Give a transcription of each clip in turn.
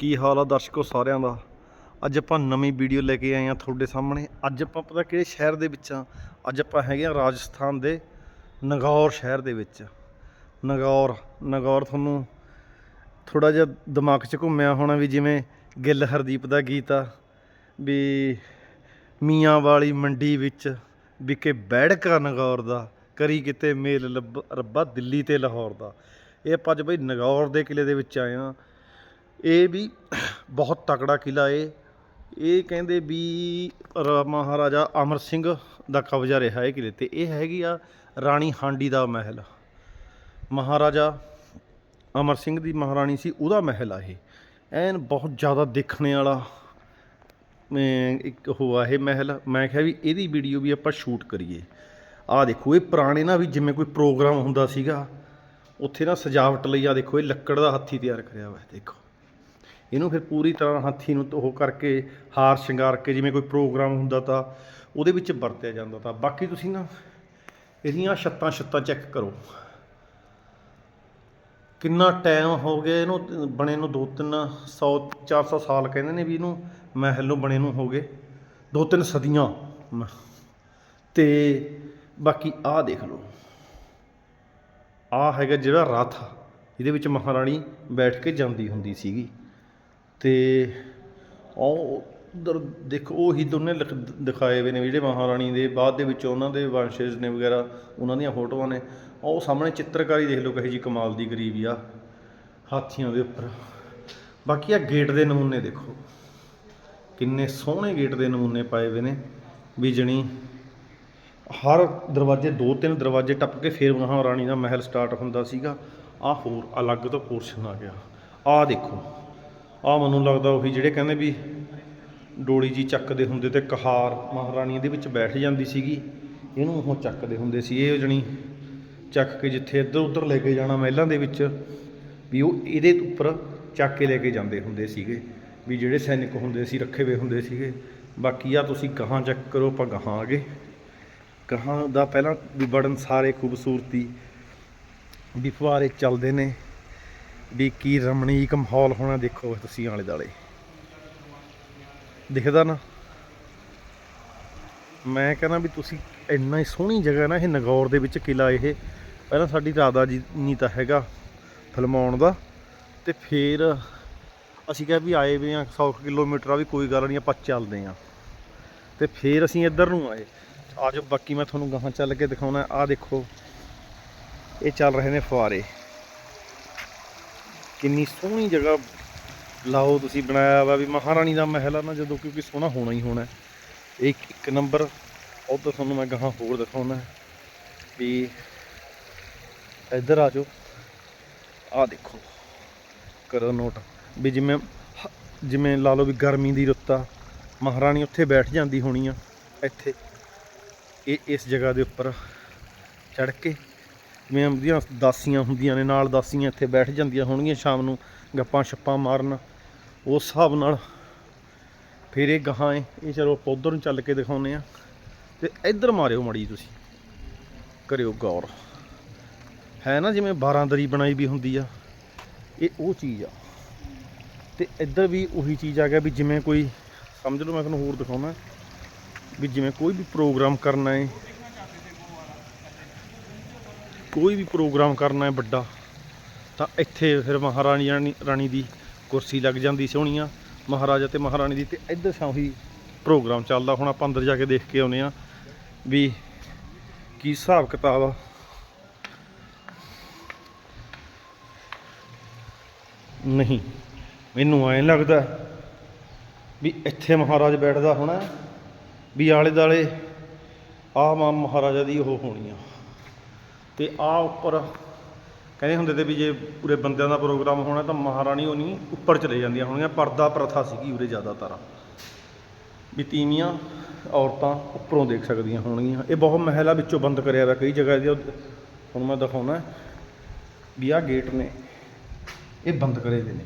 ਕੀ ਹਾਲ ਆ ਦਰਸ਼ਕੋ ਸਾਰਿਆਂ ਦਾ? ਅੱਜ ਆਪਾਂ ਨਵੀਂ ਵੀਡੀਓ ਲੈ ਕੇ ਆਏ ਆ ਤੁਹਾਡੇ ਸਾਹਮਣੇ। ਅੱਜ ਆਪਾਂ ਪਤਾ ਕਿਹੜੇ ਸ਼ਹਿਰ ਦੇ ਵਿੱਚ ਆ ਅੱਜ ਆਪਾਂ ਹੈਗੇ ਆ ਰਾਜਸਥਾਨ ਦੇ ਨਗੌਰ ਸ਼ਹਿਰ ਦੇ ਵਿੱਚ। ਨਗੌਰ ਨਗੌਰ ਤੁਹਾਨੂੰ ਥੋੜਾ ਜਿਹਾ ਦਿਮਾਗ 'ਚ ਘੁੰਮਿਆ ਹੋਣਾ ਵੀ ਜਿਵੇਂ ਗਿੱਲ ਹਰਦੀਪ ਦਾ ਗੀਤ ਆ, ਵੀ ਮੀਆਂ ਵਾਲੀ ਮੰਡੀ ਵਿੱਚ ਵਿਕੇ ਬੈੜਕਾ ਨਗੌਰ ਦਾ, ਕਰੀ ਕਿਤੇ ਮੇਲ ਲੱਭ ਰੱਬਾ ਦਿੱਲੀ ਤੇ ਲਾਹੌਰ ਦਾ। ਇਹ ਆਪਾਂ ਅੱਜ ਬਈ ਨਗੌਰ ਦੇ ਕਿਲੇ ਦੇ ਵਿੱਚ ਆਏ ਆ ਇਹ ਵੀ ਬਹੁਤ ਤਕੜਾ ਕਿਲਾ ਏ। ਇਹ ਕਹਿੰਦੇ ਵੀ ਮਹਾਰਾਜਾ ਅਮਰ ਸਿੰਘ ਦਾ ਕਬਜ਼ਾ ਰਿਹਾ ਇਹ ਕਿਲੇ ਤੇ। ਇਹ ਹੈਗੀ ਆ ਰਾਣੀ ਹਾਂਡੀ ਦਾ ਮਹਿਲ। ਮਹਾਰਾਜਾ ਅਮਰ ਸਿੰਘ ਦੀ ਮਹਾਰਾਣੀ ਸੀ, ਉਹਦਾ ਮਹਿਲ ਆ ਇਹ। ਐਨ ਬਹੁਤ ਜ਼ਿਆਦਾ ਦੇਖਣੇ ਵਾਲਾ ਮੈਂ ਇੱਕ ਹੋਆ ਇਹ ਮਹਿਲ। ਮੈਂ ਕਿਹਾ ਵੀ ਇਹਦੀ ਵੀਡੀਓ ਵੀ ਆਪਾਂ ਸ਼ੂਟ ਕਰੀਏ। ਆਹ ਦੇਖੋ, ਇਹ ਪੁਰਾਣੇ ਨਾ ਵੀ ਜਿਵੇਂ ਕੋਈ ਪ੍ਰੋਗਰਾਮ ਹੁੰਦਾ ਸੀਗਾ, ਉੱਥੇ ਨਾ ਸਜਾਵਟ ਲਈ ਆ ਦੇਖੋ, ਇਹ ਲੱਕੜ ਦਾ ਹੱਥੀ ਤਿਆਰ ਕਰਿਆ ਹੋਇਆ, ਦੇਖੋ। ਇਹਨੂੰ ਫਿਰ ਪੂਰੀ ਤਰ੍ਹਾਂ ਹੱਥੀ ਨੂੰ ਉਹ ਕਰਕੇ, ਹਾਰ ਸ਼ਿੰਗਾਰ ਕੇ, ਜਿਵੇਂ ਕੋਈ ਪ੍ਰੋਗਰਾਮ ਹੁੰਦਾ ਤਾਂ ਉਹਦੇ ਵਿੱਚ ਵਰਤਿਆ ਜਾਂਦਾ ਤਾਂ। ਬਾਕੀ ਤੁਸੀਂ ਨਾ ਇਹਦੀਆਂ ਛੱਤਾਂ ਛੱਤਾਂ ਚੈੱਕ ਕਰੋ। ਕਿੰਨਾ ਟਾਈਮ ਹੋ ਗਿਆ ਇਹਨੂੰ, ਬਣੇ ਨੂੰ 2-3 100 400 ਸਾਲ ਕਹਿੰਦੇ ਨੇ ਵੀ ਇਹਨੂੰ ਮਹਿਲ ਨੂੰ ਬਣੇ ਨੂੰ ਹੋ ਗਏ। ਦੋ ਤਿੰਨ ਸਦੀਆਂ। ਮ- ਤੇ ਬਾਕੀ ਆਹ ਦੇਖ ਲਓ। ਆਹ ਹੈਗਾ ਜਿਹੜਾ ਰਥ। ਇਹਦੇ ਵਿੱਚ ਮਹਾਰਾਣੀ ਬੈਠ ਕੇ ਜਾਂਦੀ ਹੁੰਦੀ ਸੀਗੀ। ਤੇ ਉਹ ਦਰ ਦੇਖੋ, ਉਹੀ ਦੋਨੇ ਲਿਖ- ਦਿਖਾਏ ਹੋਏ ਨੇ ਵੀ ਜਿਹੜੇ ਮਹਾਰਾਣੀ ਦੇ, ਬਾਅਦ ਦੇ ਵਿੱਚ ਉਹਨਾਂ ਦੇ ਵੰਸ਼ਜ ਨੇ ਵਗੈਰਾ, ਉਹਨਾਂ ਦੀਆਂ ਫੋਟੋਆਂ ਨੇ। ਉਹ ਸਾਹਮਣੇ ਚਿੱਤਰਕਾਰੀ ਦੇਖ ਲਓ, ਕਹੇ ਜੀ ਕਮਾਲ ਦੀ ਗਰੀਬੀ ਆ, ਹਾਥੀਆਂ ਦੇ ਉੱਪਰ। ਬਾਕੀ ਆ ਗੇਟ ਦੇ ਨਮੂਨੇ ਦੇਖੋ। ਕਿੰਨੇ ਸੋਹਣੇ ਗੇਟ ਦੇ ਨਮੂਨੇ ਪਾਏ ਹੋਏ ਨੇ, ਵੀ ਜਣੀ ਹਰ ਦਰਵਾਜ਼ੇ, ਦੋ ਤਿੰਨ ਦਰਵਾਜ਼ੇ ਟੱਪ ਕੇ ਫਿਰ ਮਹਾਰਾਣੀ ਦਾ ਮਹਿਲ ਸਟਾਰਟ ਹੁੰਦਾ ਸੀਗਾ। ਆ ਹੋਰ ਅਲੱਗ ਤੋਂ ਪੋਰਸ਼ਨ ਆ ਗਿਆ। ਆ ਦੇਖੋ। ਆ ਮੈਨੂੰ ਲੱਗਦਾ ਉਹੀ ਜਿਹੜੇ ਕਹਿੰਦੇ ਵੀ ਡੋਲੀ ਜੀ ਚੱਕਦੇ ਹੁੰਦੇ ਤੇ ਕਹਾਰ ਮਹਾਰਾਣੀ ਇਹਦੇ ਵਿੱਚ ਬੈਠ ਜਾਂਦੀ ਸੀਗੀ, ਇਹਨੂੰ ਉਹ ਚੱਕਦੇ ਹੁੰਦੇ ਸੀ, ਇਹ ਜਣੀ ਚੱਕ ਕੇ ਜਿੱਥੇ ਇੱਧਰ ਉੱਧਰ ਲੈ ਕੇ ਜਾਣਾ ਮਹਿਲਾਂ ਦੇ ਵਿੱਚ, ਵੀ ਉਹ ਇਹਦੇ ਉੱਪਰ ਚੱਕ ਕੇ ਲੈ ਕੇ ਜਾਂਦੇ ਹੁੰਦੇ ਸੀਗੇ, ਵੀ ਜਿਹੜੇ ਸੈਨਿਕ ਹੁੰਦੇ ਸੀ, ਰੱਖੇ ਹੋਏ ਹੁੰਦੇ ਸੀਗੇ, ਬਾਕੀ ਆ ਤੁਸੀਂ ਗਾਹਾਂ ਚੈੱਕ ਕਰੋ, ਆਪਾਂ ਗਾਹਾਂ ਆ ਗਏ ਗਾਹਾਂ ਦਾ ਪਹਿਲਾਂ ਵੀ ਬੜਨ ਸਾਰੇ ਖੂਬਸੂਰਤੀ, ਵੀ ਫੁਆਰੇ ਚੱਲਦੇ ਨੇ। ਵੀ ਕੀ ਰਮਣੀਕ ਮਾਹੌਲ ਹੋਣਾ ਦੇਖੋ ਤੁਸੀਂ ਆਲੇ ਦਾਲੇ ਦਿਖਦਾ ਨਾ। ਮੈਂ ਕਹਿੰਦਾ ਵੀ ਤੁਸੀਂ ਇੰਨਾ ਹੀ ਸੋਹਣੀ ਜਗ੍ਹਾ ਨਾ, ਇਹ ਨਗੌਰ ਦੇ ਵਿੱਚ ਕਿਲਾ ਇਹ। ਪਹਿਲਾਂ ਸਾਡੀ ਰਾਦਾ ਜੀ ਨਹੀਂ ਤਾਂ ਹੈਗਾ ਫਲਮਾਉਣ ਦਾ। ਤੇ ਫਿਰ ਅਸੀਂ ਕਿਹਾ ਵੀ ਆਏ ਵੀ ਆ 100 ਕਿਲੋਮੀਟਰ ਆ, ਵੀ ਕੋਈ ਗੱਲ ਨਹੀਂ ਆਪਾਂ ਚੱਲਦੇ ਆ। ਤੇ ਫਿਰ ਅਸੀਂ ਇੱਧਰ ਨੂੰ ਆਏ। ਆਜੋ ਬਾਕੀ ਮੈਂ ਤੁਹਾਨੂੰ ਗਾਹਾਂ ਚੱਲ ਕੇ ਦਿਖਾਉਣਾ। ਆ ਦੇਖੋ, ਇਹ ਚੱਲ ਰਹੇ ਨੇ ਫੁਆਰੇ। ਕਿੰਨੀ ਸੋਹਣੀ ਜਗ੍ਹਾ ਲਾਓ ਤੁਸੀਂ ਬਣਾਇਆ ਵਾ ਵੀ ਮਹਾਰਾਣੀ ਦਾ ਮਹਿਲ ਆ ਨਾ ਜਦੋਂ ਕਿਉਂਕਿ ਸੋਹਣਾ ਹੋਣਾ ਹੀ ਹੋਣਾ ਇਹ ਇੱਕ ਇੱਕ ਨੰਬਰ ਉਧਰ ਤੁਹਾਨੂੰ ਮੈਂ ਗਾਹਾਂ ਹੋਰ ਦਿਖਾਉਣਾ ਵੀ ਇੱਧਰ ਆ ਜਾਓ। ਆ ਦੇਖੋ, ਕਰੋ ਨੋਟ। ਵੀ ਜਿਵੇਂ ਹ- ਜਿਵੇਂ ਲਾ ਲਓ ਵੀ ਗਰਮੀ ਦੀ ਰੁੱਤ ਆ, ਮਹਾਰਾਣੀ ਉੱਥੇ ਬੈਠ ਜਾਂਦੀ ਹੋਣੀ ਆ, ਇੱਥੇ। ਇਹ ਇਸ ਜਗ੍ਹਾ ਦੇ ਉੱਪਰ ਚੜ ਕੇ ਜਿਵੇਂ ਉਹਦੀਆਂ ਦਾਸੀਆਂ ਹੁੰਦੀਆਂ ਨੇ, ਨਾਲ ਦਾਸੀਆਂ ਇੱਥੇ ਬੈਠ ਜਾਂਦੀਆਂ ਹੋਣਗੀਆਂ ਸ਼ਾਮ ਨੂੰ, ਗੱਪਾਂ ਛੱਪਾਂ ਮਾਰਨ। ਉਸ ਹਿਸਾਬ ਨਾਲ ਫਿਰ ਇਹ ਗਾਹਾਂ ਏ ਇਹ ਚਲੋ ਆਪਾਂ ਉੱਧਰ ਨੂੰ ਚੱਲ ਕੇ ਦਿਖਾਉਨੇ ਆ ਤੇ ਇੱਧਰ ਮਾਰਿਓ ਮੜੀ ਤੁਸੀਂ, ਕਰਿਓ ਗੌਰ। ਹੈ ਨਾ, ਜਿਵੇਂ 12 ਦਰੀ ਬਣਾਈ ਵੀ ਹੁੰਦੀ ਆ, ਇਹ ਉਹ ਚੀਜ਼ ਆ। ਤੇ ਇੱਧਰ ਵੀ ਉਹੀ ਚੀਜ਼ ਆ ਗਿਆ ਵੀ ਜਿਵੇਂ ਕੋਈ, ਸਮਝ ਲਓ ਮੈਂ ਤੁਹਾਨੂੰ ਹੋਰ ਦਿਖਾਉਣਾ, ਵੀ ਜਿਵੇਂ ਕੋਈ ਵੀ ਪ੍ਰੋਗਰਾਮ ਕਰਨਾ ਏ ਕੋਈ ਵੀ ਪ੍ਰੋਗਰਾਮ ਕਰਨਾ ਹੈ ਵੱਡਾ, ਤਾਂ ਇੱਥੇ ਫਿਰ ਮਹਾਰਾਣੀ ਰਾਣੀ ਰਾਣੀ ਦੀ ਕੁਰਸੀ ਲੱਗ ਜਾਂਦੀ ਸੋਹਣੀਆਂ, ਮਹਾਰਾਜਾ ਤੇ ਮਹਾਰਾਣੀ ਦੀ, ਤੇ ਇੱਧਰ ਸਾਹੀ ਪ੍ਰੋਗਰਾਮ ਚੱਲਦਾ। ਹੁਣ ਆਪਾਂ ਅੰਦਰ ਜਾ ਕੇ ਦੇਖ ਕੇ ਆਉਨੇ ਆ ਵੀ ਕੀ ਹਿਸਾਬ ਕਿਤਾਬ ਆ। ਨਹੀਂ, ਮੈਨੂੰ ਐਂ ਲੱਗਦਾ ਵੀ ਇੱਥੇ ਮਹਾਰਾਜ ਬੈਠਦਾ ਹੋਣਾ ਵੀ ਆਲੇ ਦਾਲੇ ਆਹ ਮਾਂ ਮਹਾਰਾਜਾ ਦੀ ਉਹ ਹੋਣੀ ਆ ਤੇ ਆ ਉੱਪਰ ਕਹਿੰਦੇ ਹੁੰਦੇ ਤੇ ਵੀ ਜੇ ਪੂਰੇ ਬੰਦਿਆਂ ਦਾ ਪ੍ਰੋਗਰਾਮ ਹੋਣਾ ਤਾਂ ਮਹਾਰਾਣੀ ਉਹ ਨਹੀਂ ਉੱਪਰ ਚਲੇ ਜਾਂਦੀਆਂ ਹੋਣਗੀਆਂ, ਪਰਦਾ ਪ੍ਰਥਾ ਸੀਗੀ ਉਰੇ ਜ਼ਿਆਦਾਤਰ। ਵੀ ਤੀਵੀਆਂ ਔਰਤਾਂ ਉੱਪਰੋਂ ਦੇਖ ਸਕਦੀਆਂ ਹੋਣਗੀਆਂ। ਇਹ ਬਹੁਤ ਮਹਿਲਾ ਵਿੱਚੋਂ ਬੰਦ ਕਰਿਆ ਹੋਇਆ ਕਈ ਜਗ੍ਹਾ ਦੇ ਹੁਣ ਮੈਂ ਦਿਖਾਉਣਾ ਵੀ ਆਹ ਗੇਟ ਨੇ, ਇਹ ਬੰਦ ਕਰੇ ਦੇ ਨੇ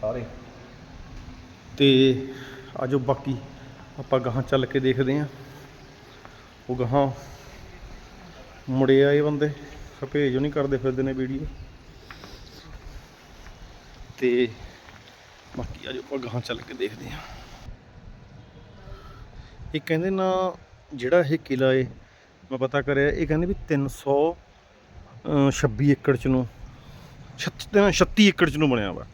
ਸਾਰੇ। ਤੇ ਆਜੋ ਬਾਕੀ ਆਪਾਂ ਗਾਹਾਂ ਚੱਲ ਕੇ ਦੇਖਦੇ ਆਂ। ਉਹ ਗਾਹਾਂ ਮੁੜੇ ਆਏ ਬੰਦੇ ਹਪੇ ਜੋ ਨਹੀਂ ਕਰਦੇ ਫਿਰਦੇ ਨੇ ਵੀਡੀਓ ਤੇ ਬਾਕੀ ਅੱਜ ਆਪਾਂ ਗਾਂ ਚੱਲ ਕੇ ਦੇਖਦੇ ਹਾਂ। ਇਹ ਕਹਿੰਦੇ ਨਾ, ਜਿਹੜਾ ਇਹ ਕਿਲਾ ਏ, ਮੈਂ ਪਤਾ ਕਰਿਆ, ਇਹ ਕਹਿੰਦੇ ਵੀ 326 ਏਕੜ ਚ ਨੂੰ 36 ਏਕੜ ਚ ਨੂੰ ਬਣਿਆ ਵਾ।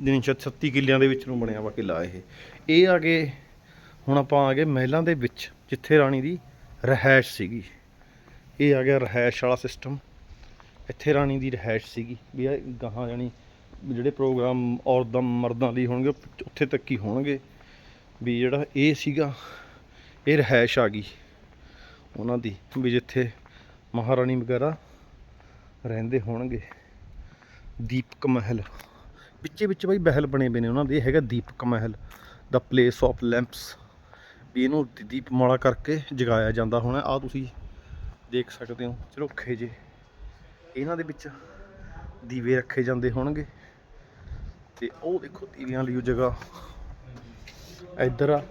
ਦਿਨ 36 ਕਿੱਲਿਆਂ ਦੇ ਵਿੱਚ ਨੂੰ ਬਣਿਆ ਵਾ ਕਿਲਾ ਇਹ। ਇਹ ਆ ਕੇ ਹੁਣ ਆਪਾਂ ਆ ਗਏ ਮਹਿਲਾਂ ਦੇ ਵਿੱਚ, ਜਿੱਥੇ ਰਾਣੀ ਦੀ ਰਹਿائش ਸੀਗੀ। ਇਹ ਆ ਗਿਆ ਰਹਿائش ਵਾਲਾ ਸਿਸਟਮ ਇੱਥੇ ਰਾਣੀ ਦੀ ਰਹਿائش ਸੀਗੀ ਵੀ ਇਹ ਗਾਹਾਂ ਜਾਨੀ ਜਿਹੜੇ ਪ੍ਰੋਗਰਾਮ ਔਰਤਾਂ ਮਰਦਾਂ ਲਈ ਹੋਣਗੇ ਉੱਥੇ ਤੱਕ ਹੀ ਹੋਣਗੇ। ਵੀ ਜਿਹੜਾ ਇਹ ਸੀਗਾ, ਇਹ ਰਹਿائش ਆ ਗਈ ਉਹਨਾਂ ਦੀ ਵੀ ਜਿੱਥੇ ਮਹਾਰਾਣੀ ਵਗੈਰਾ ਰਹਿੰਦੇ ਹੋਣਗੇ। ਦੀਪਕ ਮਹਿਲ। ਵਿੱਚੇ ਵਿੱਚ ਬਈ ਮਹਿਲ ਬਣੇ ਬਣੇ ਉਹਨਾਂ ਦੇ ਹੈਗਾ ਦੀਪਕ ਮਹਿਲ ਦਾ ਪਲੇਸ ਆਫ ਲੈਂਪਸ ਵੀ ਇਹਨੂੰ ਦੀਪਮਾਲਾ ਕਰਕੇ ਜਗਾਇਆ ਜਾਂਦਾ ਹੋਣਾ। ਆ ਤੁਸੀਂ ਦੇਖ ਸਕਦੇ ਹੋ ਝਰੋਖੇ ਜੇ। ਇਹਨਾਂ ਦੇ ਵਿੱਚ ਦੀਵੇ ਰੱਖੇ ਜਾਂਦੇ ਹੋਣਗੇ। ਤੇ ਉਹ ਦੇਖੋ ਦੀਵਿਆਂ ਲਈ ਉਹ ਜਗ੍ਹਾ। ਇੱਧਰ ਆ।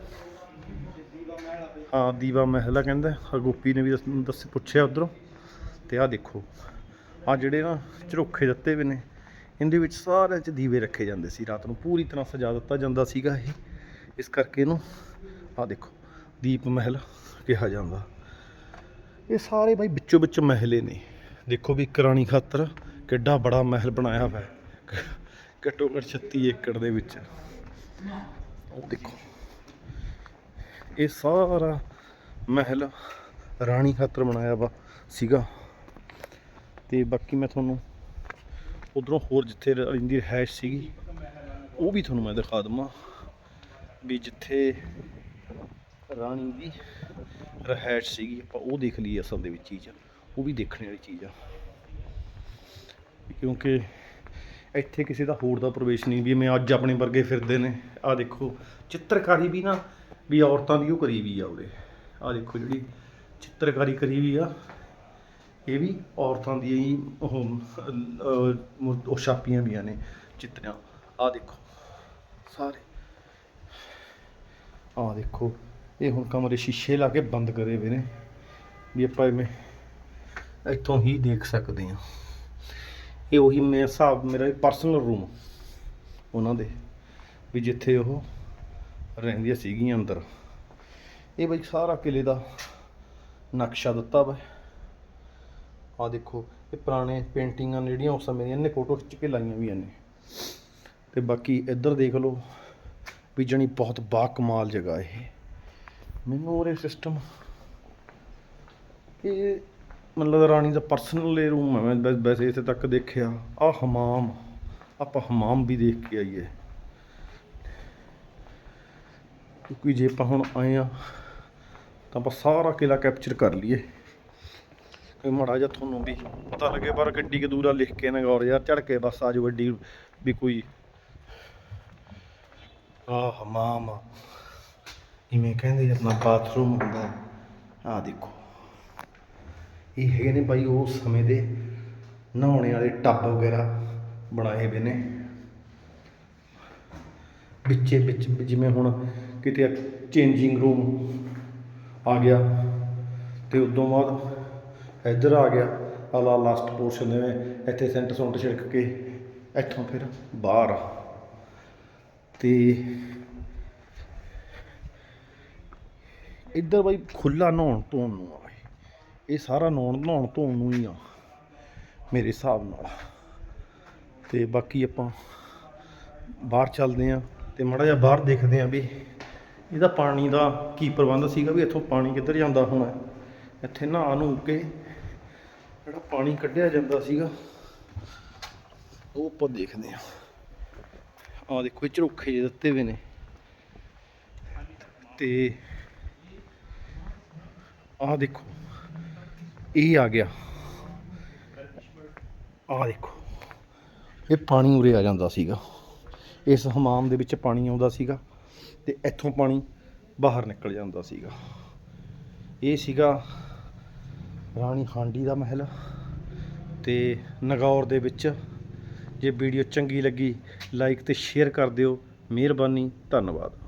ਹਾਂ, ਦੀਵਾ ਮਹਿਲਾ ਕਹਿੰਦਾ। ਆਹ ਗੋਪੀ ਨੇ ਵੀ ਦੱਸ ਪੁੱਛਿਆ ਉਧਰੋਂ। ਤੇ ਆਹ ਦੇਖੋ ਆ ਜਿਹੜੇ ਨਾ ਝਰੋਖੇ ਦਿੱਤੇ ਵੀ ਨੇ, ਇਹਦੇ ਵਿੱਚ ਸਾਰਿਆਂ 'ਚ ਦੀਵੇ ਰੱਖੇ ਜਾਂਦੇ ਸੀ ਰਾਤ ਨੂੰ। ਪੂਰੀ ਤਰ੍ਹਾਂ ਸਜਾ ਦਿੱਤਾ ਜਾਂਦਾ ਸੀਗਾ ਇਹ। ਇਸ ਕਰਕੇ ਇਹਨੂੰ ਆਹ ਦੇਖੋ, ਦੀਪ ਮਹਿਲ ਕਿਹਾ ਜਾਂਦਾ। ਇਹ ਸਾਰੇ ਬਾਈ ਵਿੱਚੋ ਵਿੱਚ ਮਹਿਲੇ ਨੇ। ਦੇਖੋ ਵੀ ਇੱਕ ਰਾਣੀ ਖਾਤਰ ਕਿੱਡਾ ਬੜਾ ਮਹਿਲ ਬਣਾਇਆ ਹੋਇਆ ਘੱਟੋ ਘੱਟ 36 ਏਕੜ ਦੇ ਵਿੱਚ। ਉਹ ਦੇਖੋ। ਇਹ ਸਾਰਾ ਮਹਿਲ ਰਾਣੀ ਖਾਤਰ ਬਣਾਇਆ ਵਾ ਸੀਗਾ। ਤੇ ਬਾਕੀ ਮੈਂ ਤੁਹਾਨੂੰ ਉਧਰੋਂ ਹੋਰ ਜਿੱਥੇ ਰਿੰਦੀ ਰਹਿਸ਼ ਸੀਗੀ, ਉਹ ਵੀ ਤੁਹਾਨੂੰ ਮੈਂ ਦਿਖਾ ਦਵਾਂ ਵੀ ਜਿੱਥੇ ਰਾਣੀ ਦੀ ਰਹਿائش ਸੀਗੀ, ਆਪਾਂ ਉਹ ਦੇਖ ਲਈ ਅਸਲ ਦੇ ਵਿੱਚ ਚੀਜ਼, ਉਹ ਵੀ ਦੇਖਣ ਵਾਲੀ ਚੀਜ਼ ਆ। ਕਿਉਂਕਿ ਇੱਥੇ ਕਿਸੇ ਦਾ ਹੋਰ ਦਾ ਪ੍ਰਵੇਸ਼ ਨਹੀਂ, ਵੀ ਮੈਂ ਅੱਜ ਆਪਣੇ ਵਰਗੇ ਫਿਰਦੇ ਨੇ। ਆਹ ਦੇਖੋ, ਚਿੱਤਰਕਾਰੀ ਵੀ ਨਾ, ਵੀ ਔਰਤਾਂ ਦੀ ਉਹ ਕਰੀ ਵੀ ਆ ਉਹਦੇ ਆਹ ਦੇਖੋ ਜਿਹੜੀ ਚਿੱਤਰਕਾਰੀ ਕਰੀ ਵੀ ਆ, ਇਹ ਵੀ ਔਰਤਾਂ ਦੀਆਂ ਹੀ ਉਹ ਉਹ ਛਾਪੀਆਂ ਵੀਆਂ ਨੇ ਚਿੱਤਰਾਂ। ਆਹ ਦੇਖੋ, ਸਾਰੇ। ਆਹ ਦੇਖੋ। ਇਹ ਹੁਣ ਕਮਰੇ ਸ਼ੀਸ਼ੇ ਲਾ ਕੇ ਬੰਦ ਕਰੇ ਹੋਏ ਨੇ, ਵੀ ਆਪਾਂ ਐਵੇਂ ਇੱਥੋਂ ਹੀ ਦੇਖ ਸਕਦੇ ਹਾਂ। ਇਹ ਉਹੀ ਮੇਰੇ ਹਿਸਾਬ, ਮੇਰਾ ਪਰਸਨਲ ਰੂਮ ਉਹਨਾਂ ਦੇ, ਵੀ ਜਿੱਥੇ ਉਹ ਰਹਿੰਦੀਆਂ ਸੀਗੀਆਂ ਅੰਦਰ। ਇਹ ਬਈ ਸਾਰਾ ਕਿਲੇ ਦਾ ਨਕਸ਼ਾ ਦਿੱਤਾ ਵਾ। ਆ ਦੇਖੋ, ਇਹ ਪੁਰਾਣੇ ਪੇਂਟਿੰਗਾਂ ਨੇ ਜਿਹੜੀਆਂ ਉਸ ਸਮੇਂ ਦੀਆਂ ਨੇ ਫੋਟੋ ਖਿੱਚ ਕੇ ਲਾਈਆਂ ਵੀ ਨੇ। ਤੇ ਬਾਕੀ ਇੱਧਰ ਦੇਖ ਲਓ, ਵੀ ਜਣੀ ਬਹੁਤ ਬਾ ਕਮਾਲ ਜਗ੍ਹਾ ਇਹ। ਮੈਨੂੰ ਉਹਰੇ ਸਿਸਟਮ ਇਹ ਮਤਲਬ ਰਾਣੀ ਦਾ ਪਰਸਨਲ ਰੂਮ ਹੈ ਮੈਂ ਵੈਸੇ ਇੱਥੇ ਤੱਕ ਦੇਖਿਆ। ਆ ਹਮਾਮ, ਆਪਾਂ ਹਮਾਮ ਵੀ ਦੇਖ ਕੇ ਆਈਏ। ਕਿਉਂਕਿ ਜੇ ਆਪਾਂ ਹੁਣ ਆਏ ਆ, ਤਾਂ ਆਪਾਂ ਸਾਰਾ ਕਿਲਾ ਕੈਪਚਰ ਕਰ ਲਈਏ। ਕੋਈ ਮਾੜਾ ਜਿਹਾ ਤੁਹਾਨੂੰ ਵੀ ਪਤਾ ਲੱਗੇ, ਪਰ ਗੱਡੀ ਕਿ ਦੂਰਾ ਲਿਖ ਕੇ ਨਗੌਰ ਯਾਰ ਚੜ ਕੇ ਬਸ ਆਜੋ ਗੱਡੀ ਵੀ ਕੋਈ। ਆ ਹਮਾਮ ਜਿਵੇਂ ਕਹਿੰਦੇ ਆਪਣਾ ਬਾਥਰੂਮ ਹੁੰਦਾ ਆ ਦੇਖੋ ਇਹ ਹੈਗੇ ਨੇ ਬਾਈ ਉਹ ਸਮੇਂ ਦੇ ਨਹਾਉਣੇ ਵਾਲੇ ਟੱਬ ਵਗੈਰਾ ਬਣਾਏ ਹੋਏ ਨੇ ਵਿੱਚੇ ਵਿੱਚ ਜਿਵੇਂ ਹੁਣ ਕਿਤੇ ਚੇਂਜਿੰਗ ਰੂਮ ਆ ਗਿਆ ਤੇ ਉਦੋਂ ਬਾਅਦ ਇੱਧਰ ਆ ਗਿਆ ਆਲਾ ਲਾਸਟ ਪੋਰਸ਼ਨ ਦੇ ਇੱਥੇ ਸੈਂਟ ਸੁੰਟ ਛਿੜਕ ਕੇ ਇੱਥੋਂ ਫਿਰ ਬਾਹਰ ਆ। ਤੇ ਇੱਧਰ ਬਾਈ ਖੁੱਲਾ ਨਹਾਉਣ ਧੋਣ ਨੂੰ ਆ ਇਹ। ਸਾਰਾ ਨਹਾਉਣ ਨਹਾਉਣ ਧੋਣ ਨੂੰ ਹੀ ਆ, ਮੇਰੇ ਹਿਸਾਬ ਨਾਲ। ਤੇ ਬਾਕੀ ਆਪਾਂ ਬਾਹਰ ਚੱਲਦੇ ਆਂ ਤੇ ਮਾੜਾ ਜਿਹਾ ਬਾਹਰ ਦੇਖਦੇ ਆਂ ਵੀ ਇਹਦਾ ਪਾਣੀ ਦਾ ਕੀ ਪ੍ਰਬੰਧ ਸੀਗਾ ਵੀ ਇੱਥੋਂ ਪਾਣੀ ਕਿੱਧਰ ਜਾਂਦਾ ਹੋਣਾ। ਇੱਥੇ ਨਹਾ ਨੂੰ ਕੇ ਜਿਹੜਾ ਪਾਣੀ ਕੱਢਿਆ ਜਾਂਦਾ ਸੀਗਾ, ਉਹ ਆਪਾਂ ਦੇਖਦੇ ਆਂ ਆ ਦੇਖੋ ਇਹ ਝਰੋਖੇ ਜਿਹੇ ਦਿੱਤੇ ਹੋਏ ਨੇ। ਤੇ ਆਹ ਦੇਖੋ, ਇਹ ਆ ਗਿਆ। ਆਹ ਦੇਖੋ, ਇਹ ਪਾਣੀ ਉਰੇ ਆ ਜਾਂਦਾ ਸੀਗਾ। ਇਸ ਹਮਾਮ ਦੇ ਵਿੱਚ ਪਾਣੀ ਆਉਂਦਾ ਸੀਗਾ ਤੇ ਇੱਥੋਂ ਪਾਣੀ ਬਾਹਰ ਨਿਕਲ ਜਾਂਦਾ ਸੀਗਾ। ਇਹ ਸੀਗਾ ਰਾਣੀ ਹਾਂਡੀ ਦਾ ਮਹਿਲ ਤੇ ਨਗੌਰ ਦੇ ਵਿੱਚ। ਜੇ ਵੀਡੀਓ ਚੰਗੀ ਲੱਗੀ ਲਾਈਕ ਤੇ ਸ਼ੇਅਰ ਕਰ ਦਿਓ। ਮਿਹਰਬਾਨੀ, ਧੰਨਵਾਦ।